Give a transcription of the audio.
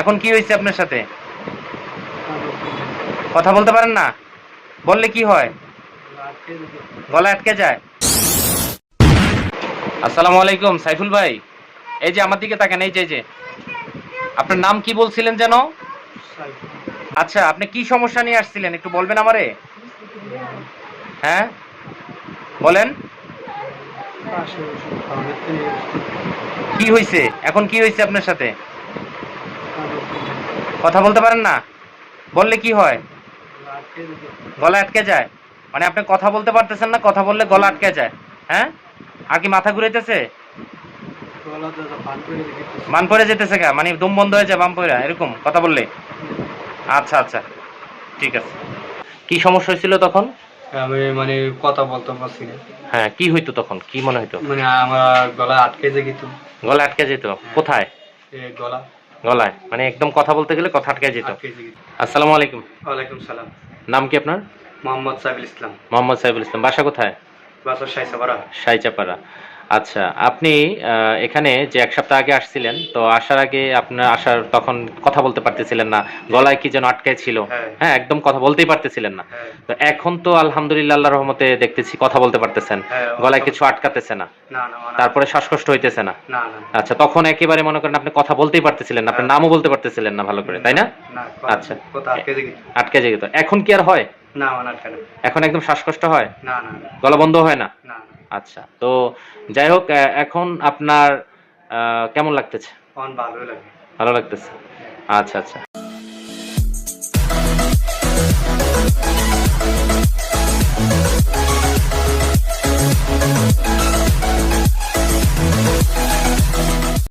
এখন কি হয়েছে আপনার সাথে? কথা বলতে পারেন না? বললে কি হয়? গলা আটকে যায়। আসসালামু আলাইকুম, সাইফুল ভাই। এই যে আমার দিকে তাকান, এই যে যে। আপনার নাম কি বলছিলেন যেন? আচ্ছা আপনি কি সমস্যা নিয়ে আসছিলেন? একটু বলবেন আমারে? হ্যাঁ? বলেন। কি হয়েছে? এখন কি হয়েছে আপনার সাথে? কথা বলতে পারেন না? বললে কি হয়? গলা আটকে যায়। মানে আপনি কথা বলতে পারতেছেন না কথা বললে গলা আটকে যায়। হ্যাঁ? আর কি মাথা ঘুরাইতেছে? মান পড়ে যেতেছে গা মানে দম বন্ধ হয়ে যায় বাম পড়া এরকম কথা বললে। আচ্ছা আচ্ছা ঠিক আছে। কি সমস্যা হয়েছিল তখন? আমি মানে কথা বলতে পারছি না। হ্যাঁ কি হইতো তখন? কি মনে হইতো? মানে আমার গলা আটকে যে গেত গলা আটকে যেত। কোথায়? গলা। গলায়। মানে একদম কথা বলতে গেলে কথা আটকে যেত। আসসালামু আলাইকুম। ওয়ালাইকুম সালাম। নাম কি আপনার? মোহাম্মদ সাইবুল ইসলাম। মোহাম্মদ সাইবুল ইসলাম। বাসা কোথায়? বাসা সাইসাপাড়া সাইচাপাড়া। আচ্ছা আপনি এখানে যে এক সপ্তাহ আগে আসছিলেন তো আসার আগে আপনার আসার তখন কথা বলতে পারতেছিলেন না গলায় কি যেন আটকে ছিল। হ্যাঁ। হ্যাঁ একদম কথা বলতেই পারতেছিলেন না। হ্যাঁ। তো এখন তো আলহামদুলিল্লাহ আল্লাহ রহমতে দেখতেছি কথা বলতে পারতেছেন হ্যাঁ, গলায় কিছু আটকাতেছে না। তারপরে শ্বাসকষ্ট হইতেছে না। আচ্ছা তখন একেবারে মনে করেন আপনি কথা বলতেই পারতেছিলেন না আপনার নামও বলতে পারতেছিলেন না ভালো করে তাই না? আচ্ছা। আটকে যেত। এখন কি আর হয়? না এখন একদম শ্বাসকষ্ট হয়? না গলা বন্ধ হয় না না। আচ্ছা তো যাই হোক এখন আপনার আহ, কেমন লাগতেছে? ভালো লাগতেছে? আচ্ছা আচ্ছা।